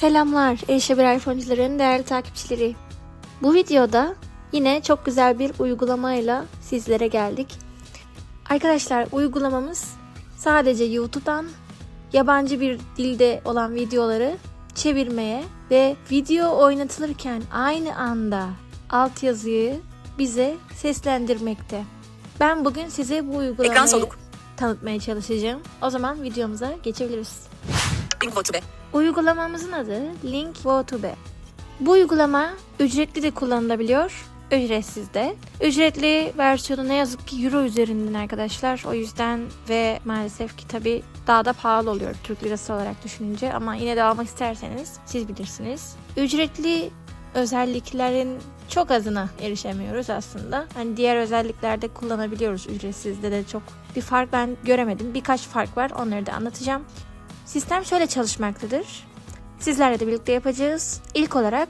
Selamlar Erişe Bir iPhone'cuların değerli takipçileri. Bu videoda yine çok güzel bir uygulamayla sizlere geldik. Arkadaşlar uygulamamız sadece YouTube'dan yabancı bir dilde olan videoları çevirmeye ve video oynatılırken aynı anda altyazıyı bize seslendirmekte. Ben bugün size bu uygulamayı tanıtmaya çalışacağım. O zaman videomuza geçebiliriz. Votube. Uygulamamızın adı Link Votube. Bu uygulama ücretli de kullanılabiliyor, ücretsiz de. Ücretli versiyonu ne yazık ki euro üzerinden arkadaşlar. O yüzden ve maalesef ki tabi daha da pahalı oluyor Türk lirası olarak düşününce ama yine de almak isterseniz siz bilirsiniz. Ücretli özelliklerin çok azına erişemiyoruz aslında. Hani diğer özelliklerde kullanabiliyoruz ücretsizde de çok bir fark ben göremedim. Birkaç fark var onları da anlatacağım. Sistem şöyle çalışmaktadır. Sizlerle de birlikte yapacağız. İlk olarak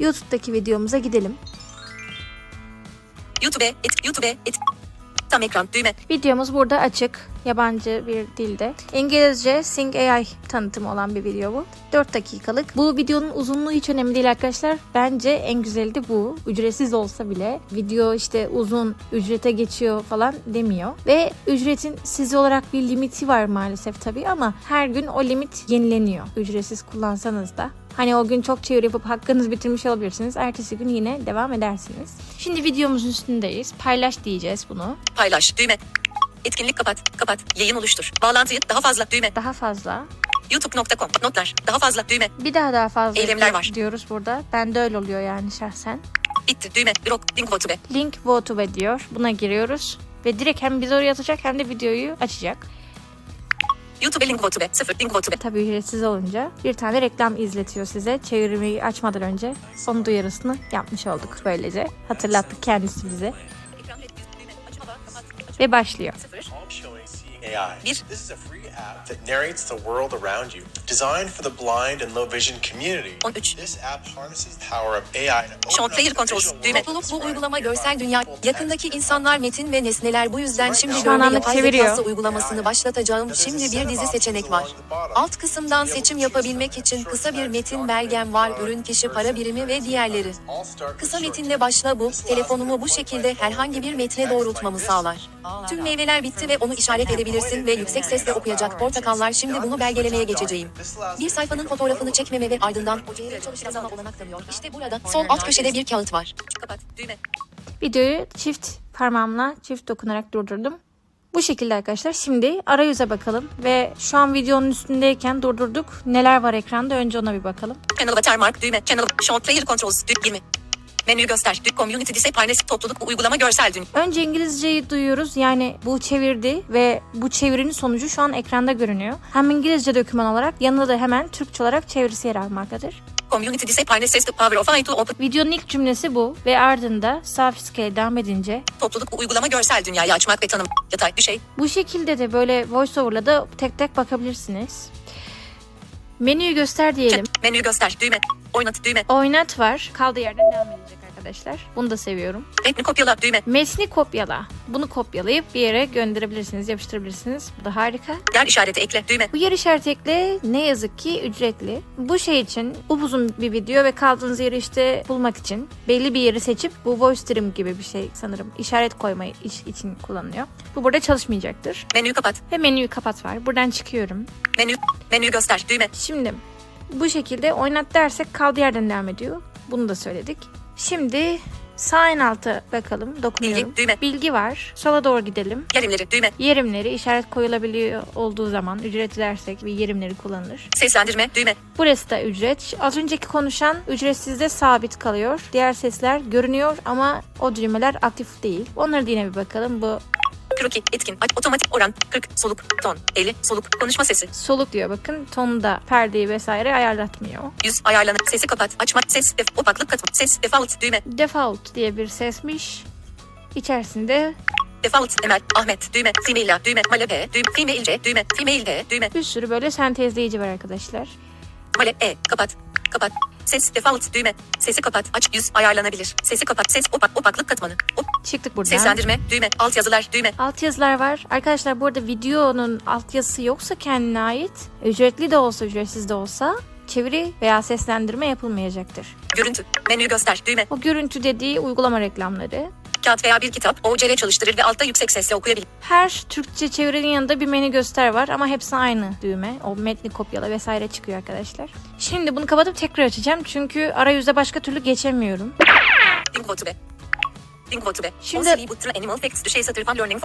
YouTube'daki videomuza gidelim. YouTube et YouTube et. Tam ekran düğme. Videomuz burada açık. Yabancı bir dilde. İngilizce Sing AI tanıtımı olan bir video bu. 4 dakikalık. Bu videonun uzunluğu hiç önemli değil arkadaşlar. Bence en güzeli de bu. Ücretsiz olsa bile video işte uzun ücrete geçiyor falan demiyor. Ve ücretin size olarak bir limiti var maalesef tabii ama her gün o limit yenileniyor. Ücretsiz kullansanız da. Hani o gün çok çevir yapıp hakkınızı bitirmiş olabilirsiniz. Ertesi gün yine devam edersiniz. Şimdi videomuzun üstündeyiz. Paylaş diyeceğiz bunu. Paylaş düğme. Etkinlik kapat. Kapat. Yayın oluştur. Bağlantıyı daha fazla düğme. Daha fazla. youtube.com notlar. Daha fazla düğme. Bir daha daha fazla Eylemler var. diyoruz burada. Ben de öyle oluyor yani şahsen. Bitti düğme. Blok. Link Votube. Link Votube diyor. Buna giriyoruz. Ve direkt hem bizi oraya atacak hem de videoyu açacak. YouTube link Votube. Sıfır. Link Votube. Tabii ücretsiz olunca bir tane reklam izletiyor size. Çevirmeyi açmadan önce onun duyarısını yapmış olduk böylece. Hatırlattık kendisi bize. Ve başlıyor. AI. Bir. This is a free app that narrates the world around you, designed for the blind and low vision community. 13. This app harnesses the power of AI to the controls, düğme. bu uygulama görsel dünya. Yakındaki insanlar metin ve nesneler bu yüzden şimdi görme anlık yapay zekası uygulamasını başlatacağım. Şimdi bir dizi seçenek var. Alt kısımdan seçim yapabilmek için kısa bir metin belgem var. Ürün kişi para birimi ve diğerleri. Kısa short metinle başla bu. Telefonumu bu şekilde herhangi bir metne doğrultmamı sağlar. Tüm meyveler bitti ve onu işaret edebilirsin ve yüksek sesle okuyacak portakallar şimdi bunu belgelemeye geçeceğim. Bir sayfanın fotoğrafını çekmeme ve ardından olanak tanıyor. İşte burada sol alt köşede bir kağıt var. Kapat. Düğme. Videoyu çift parmağımla çift dokunarak durdurdum. Bu şekilde arkadaşlar. Şimdi arayüze bakalım ve şu an videonun üstündeyken durdurduk. Neler var ekranda önce ona bir bakalım. Channel watermark düğme. Channel. Show player controls. Düğme. 20. Menü göster. Community harness. Topluluk uygulama görsel düğme. Önce İngilizceyi duyuyoruz. Yani bu çevirdi ve bu çevirinin sonucu şu an ekranda görünüyor. Hem İngilizce doküman olarak yanında da hemen Türkçe olarak çevirisi yer almaktadır. Community harness says the power of I to open. Videonun ilk cümlesi bu ve ardında fiskeye devam edince Topluluk uygulama görsel dünyayı açmak ve tanım. Yatay düşey. bu şekilde de böyle voiceover'la da tek tek bakabilirsiniz. Menüyü göster diyelim. Chat. Menü göster. Düğme. Oynat. Düğme. Oynat var. Kaldığı yerden devam edecek arkadaşlar. Bunu da seviyorum. Metni kopyala. Düğme. Metni kopyala. Bunu kopyalayıp bir yere gönderebilirsiniz, yapıştırabilirsiniz. Bu da harika. Yer işareti ekle. Düğme. Bu yer işareti ekle ne yazık ki ücretli. Bu şey için upuzun bir video ve kaldığınız yeri işte bulmak için belli bir yeri seçip bu voice stream gibi bir şey sanırım işaret koymayı iş için kullanılıyor. Bu burada çalışmayacaktır. Menüyü kapat. Ve menüyü kapat var. Buradan çıkıyorum. Menü. Menü göster. Düğme. Şimdi bu şekilde oynat dersek kaldığı yerden devam ediyor. Bunu da söyledik. Şimdi sağ en alta bakalım. Dokunuyorum. Bilgi, düğme. Bilgi var. Sola doğru gidelim. Yerimleri. Düğme. Yerimleri işaret koyulabiliyor olduğu zaman ücret dersek ve yerimleri kullanılır. Seslendirme. Düğme. Burası da ücret. Az önceki konuşan ücretsizde sabit kalıyor. Diğer sesler görünüyor ama o düğmeler aktif değil. Onlara da yine bir bakalım. Bu Kroki. Etkin. Otomatik oran. 40. Soluk. Ton. 50. Soluk. Konuşma sesi. soluk diyor bakın. Tonda perdeyi vesaire ayarlatmıyor. Yüz. Ayarlanır. Sesi kapat. Açma. Ses. Def. Opaklık katı. Ses. Default. Düğme. Default diye bir sesmiş. İçerisinde Default. Emel. Ahmet. Düğme. Female. Düğme. Male B. Düğme. Female C. Düğme. D. Düğme. bir sürü böyle sentezleyici var arkadaşlar. Male E. Kapat. Kapat. Ses. Default. Düğme. Sesi kapat. Aç. Yüz. Ayarlanabilir. Sesi kapat. Ses. Opak. Opaklık katmanı. Op. Çıktık buradan. Seslendirme. Düğme. Alt yazılar. Düğme. Altyazılar var. Arkadaşlar bu arada videonun altyazısı yoksa kendine ait ücretli de olsa ücretsiz de olsa çeviri veya seslendirme yapılmayacaktır. Görüntü. Menü göster. Düğme. O görüntü dediği uygulama reklamları. Kağıt veya bir kitap. OCR çalıştırır ve altta yüksek sesle okuyabilir. Her Türkçe çevirinin yanında bir menü göster var ama hepsi aynı düğme. O metni kopyala vesaire çıkıyor arkadaşlar. Şimdi bunu kapatıp tekrar açacağım çünkü arayüze başka türlü geçemiyorum. Şimdi-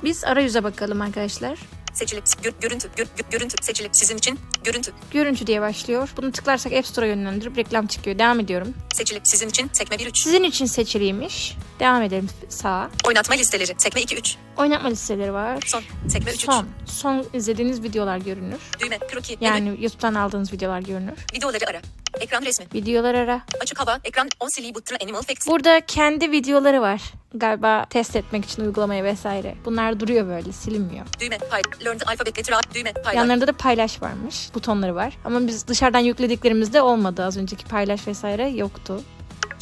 Biz arayüze bakalım arkadaşlar. Seçili. Gör, görüntü. Gör, gö- görüntü. Seçili. Sizin için. Görüntü. Görüntü diye başlıyor. Bunu tıklarsak App Store'a yönlendirip reklam çıkıyor. Devam ediyorum. Seçili. Sizin için. Sekme 1 3. Sizin için seçiliymiş. Devam edelim sağa. Oynatma listeleri. Sekme 2 3. Oynatma listeleri var. Son. Sekme 3 3. Son. Son izlediğiniz videolar görünür. Düğme. Kroki. Yani. Yani YouTube'dan aldığınız videolar görünür. Videoları ara. Ekran resmi. Videolar ara. Açık hava. Ekran. On sili Buttra Animal Facts. Burada kendi videoları var. Galiba test etmek için uygulamaya vesaire. Bunlar duruyor böyle silinmiyor. Düğme. Pay. Learned alphabet letter. Düğme. Paylaş. Yanlarında da paylaş varmış. Butonları var. Ama biz dışarıdan yüklediklerimizde olmadı. Az önceki paylaş vesaire yoktu.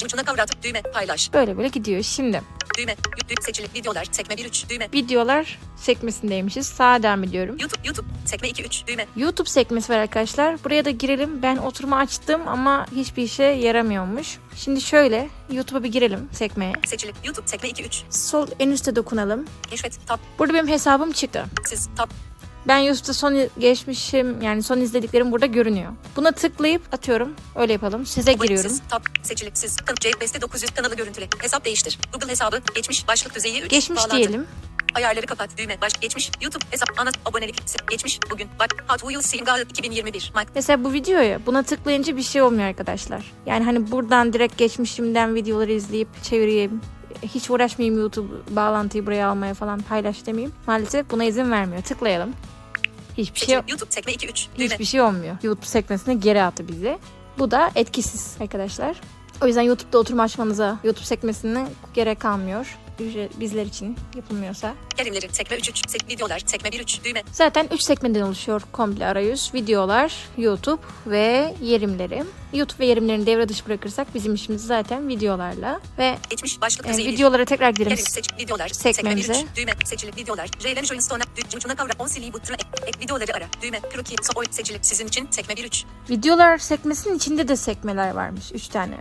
Ucuna kavrat. Düğme. Paylaş. Böyle böyle gidiyor. Şimdi Düğme. Düğme. Seçili. Videolar. Sekme 1 3. Düğme. videolar sekmesindeymişiz. Sağa devam ediyorum. YouTube. YouTube. Sekme 2 3. Düğme. YouTube sekmesi var arkadaşlar. Buraya da girelim. Ben oturumu açtım ama hiçbir işe yaramıyormuş. Şimdi şöyle YouTube'a bir girelim sekmeye. Seçili. YouTube. Sekme 2 3. Sol en üstte dokunalım. Keşfet. Tab. Burada benim hesabım çıktı. Siz. Tab. Ben YouTube'da son geçmişim yani son izlediklerim burada görünüyor. Buna tıklayıp atıyorum. Öyle yapalım. Size giriyorum. Tab. Seçili. Siz. Kan C. Beste 900 kanalı görüntüle. Hesap değiştir. Google hesabı. Geçmiş. Başlık düzeyi 3. Geçmiş diyelim. Ayarları kapat. Düğme. Baş. Geçmiş. YouTube. Hesap. Ana. Abonelik. Geçmiş. Bugün. Bak. Hot Wheels Singal 2021. Mike. Mesela bu videoya buna tıklayınca bir şey olmuyor arkadaşlar. Yani hani buradan direkt geçmişimden videoları izleyip çevireyim. Hiç uğraşmayayım YouTube bağlantıyı buraya almaya falan paylaş demeyeyim. Maalesef buna izin vermiyor. Tıklayalım. Hiçbir şey. YouTube. Sekme 2 3. Düğme. Hiçbir şey olmuyor. YouTube sekmesine geri attı bizi. Bu da etkisiz arkadaşlar. O yüzden YouTube'da oturum açmanıza YouTube sekmesine gerek kalmıyor. Ücret- Bizler için yapılmıyorsa. Gelimleri. Sekme 3 3. Sek videolar. Sekme 1 3. Düğme. Zaten 3 sekmeden oluşuyor komple arayüz. Videolar, YouTube ve yerimleri. YouTube ve yerimlerini devre dışı bırakırsak bizim işimiz zaten videolarla. Ve Geçmiş. Başlık e, düzeyi 1. videolara tekrar gidelim. Gelim seç videolar sekme sekmemize. 1 3 düğme seçili videolar Jelen Joinstone'a ucuna kavra 10 sili butra ek videoları ara düğme kroki so oy seçili sizin için sekme 1 3 Videolar sekmesinin içinde de sekmeler varmış. 3 tane.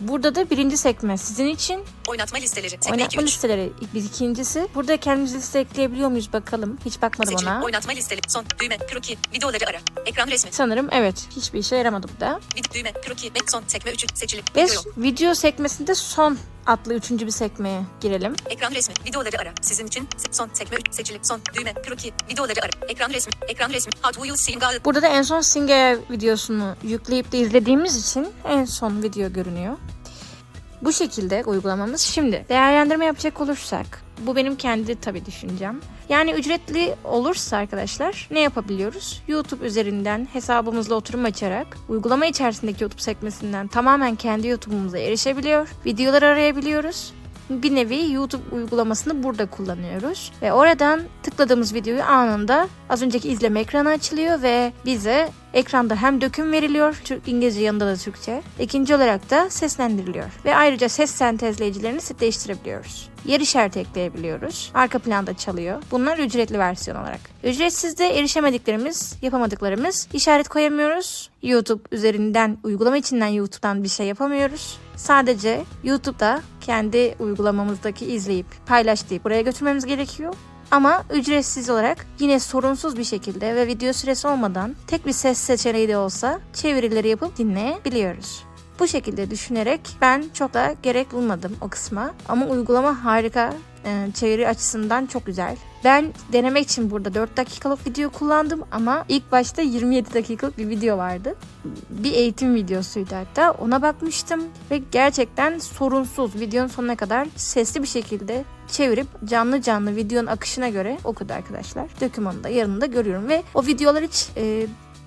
Burada da birinci sekme sizin için. oynatma listeleri sekme 2 Oynatma 3 listeleri bir ikincisi. Burada kendimiz liste ekleyebiliyor muyuz bakalım. Hiç bakmadım seçili ona. oynatma listeleri son düğme kroki videoları ara ekran resmi Sanırım evet. Hiçbir işe yaramadı bu da. vid düğme kroki son sekme 3 seçili Ve video video sekmesinde son adlı üçüncü bir sekmeye girelim. ekran resmi videoları ara sizin için son sekme 3 seçili son düğme kroki videoları ara ekran resmi ekran resmi Hot Wheels Singal Burada da en son Singe videosunu yükleyip de izlediğimiz için en son video görünüyor. Bu şekilde uygulamamız. Şimdi değerlendirme yapacak olursak bu benim kendi tabii düşüncem. Yani ücretli olursa arkadaşlar ne yapabiliyoruz? YouTube üzerinden hesabımızla oturum açarak uygulama içerisindeki YouTube sekmesinden tamamen kendi YouTube'umuza erişebiliyor. Videoları arayabiliyoruz. Bir nevi YouTube uygulamasını burada kullanıyoruz. Ve oradan tıkladığımız videoyu anında az önceki izleme ekranı açılıyor ve bize ekranda hem döküm veriliyor, Türk İngilizce yanında da Türkçe. İkinci olarak da seslendiriliyor. Ve ayrıca ses sentezleyicilerini değiştirebiliyoruz. Yer işareti ekleyebiliyoruz. Arka planda çalıyor. Bunlar ücretli versiyon olarak. Ücretsiz de erişemediklerimiz, yapamadıklarımız işaret koyamıyoruz. YouTube üzerinden, uygulama içinden YouTube'dan bir şey yapamıyoruz. Sadece YouTube'da kendi uygulamamızdaki izleyip paylaş deyip buraya götürmemiz gerekiyor. Ama ücretsiz olarak yine sorunsuz bir şekilde ve video süresi olmadan tek bir ses seçeneği de olsa çevirileri yapıp dinleyebiliyoruz. Bu şekilde düşünerek ben çok da gerek bulmadım o kısma. Ama uygulama harika. Ee, çeviri açısından çok güzel. Ben denemek için burada 4 dakikalık video kullandım ama ilk başta 27 dakikalık bir video vardı. Bir eğitim videosuydu hatta. Ona bakmıştım ve gerçekten sorunsuz videonun sonuna kadar sesli bir şekilde çevirip canlı canlı videonun akışına göre okudu arkadaşlar. Dokümanı da yanında görüyorum ve o videolar hiç e,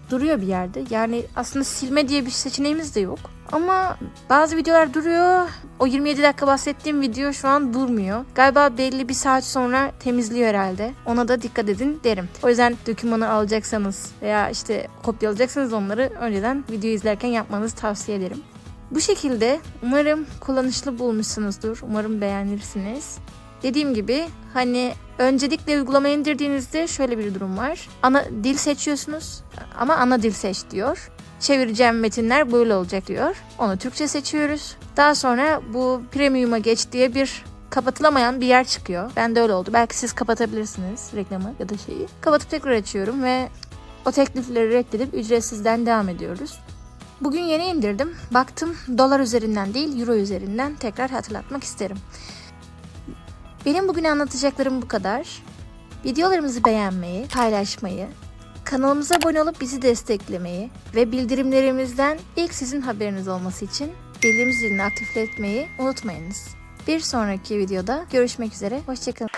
duruyor bir yerde. Yani aslında silme diye bir seçeneğimiz de yok. Ama bazı videolar duruyor. O 27 dakika bahsettiğim video şu an durmuyor. Galiba belli bir saat sonra temizliyor herhalde. Ona da dikkat edin derim. O yüzden dokümanı alacaksanız veya işte kopyalayacaksanız onları önceden video izlerken yapmanızı tavsiye ederim. Bu şekilde umarım kullanışlı bulmuşsunuzdur. Umarım beğenirsiniz. Dediğim gibi hani öncelikle uygulama indirdiğinizde şöyle bir durum var. Ana dil seçiyorsunuz ama ana dil seç diyor. Çevireceğim metinler böyle olacak diyor. Onu Türkçe seçiyoruz. Daha sonra bu premium'a geç diye bir kapatılamayan bir yer çıkıyor. Ben de öyle oldu. Belki siz kapatabilirsiniz reklamı ya da şeyi. Kapatıp tekrar açıyorum ve o teklifleri reddedip ücretsizden devam ediyoruz. Bugün yeni indirdim. Baktım dolar üzerinden değil euro üzerinden tekrar hatırlatmak isterim. Benim bugün anlatacaklarım bu kadar. Videolarımızı beğenmeyi, paylaşmayı, kanalımıza abone olup bizi desteklemeyi ve bildirimlerimizden ilk sizin haberiniz olması için bildirim zilini aktifletmeyi unutmayınız. Bir sonraki videoda görüşmek üzere. Hoşçakalın.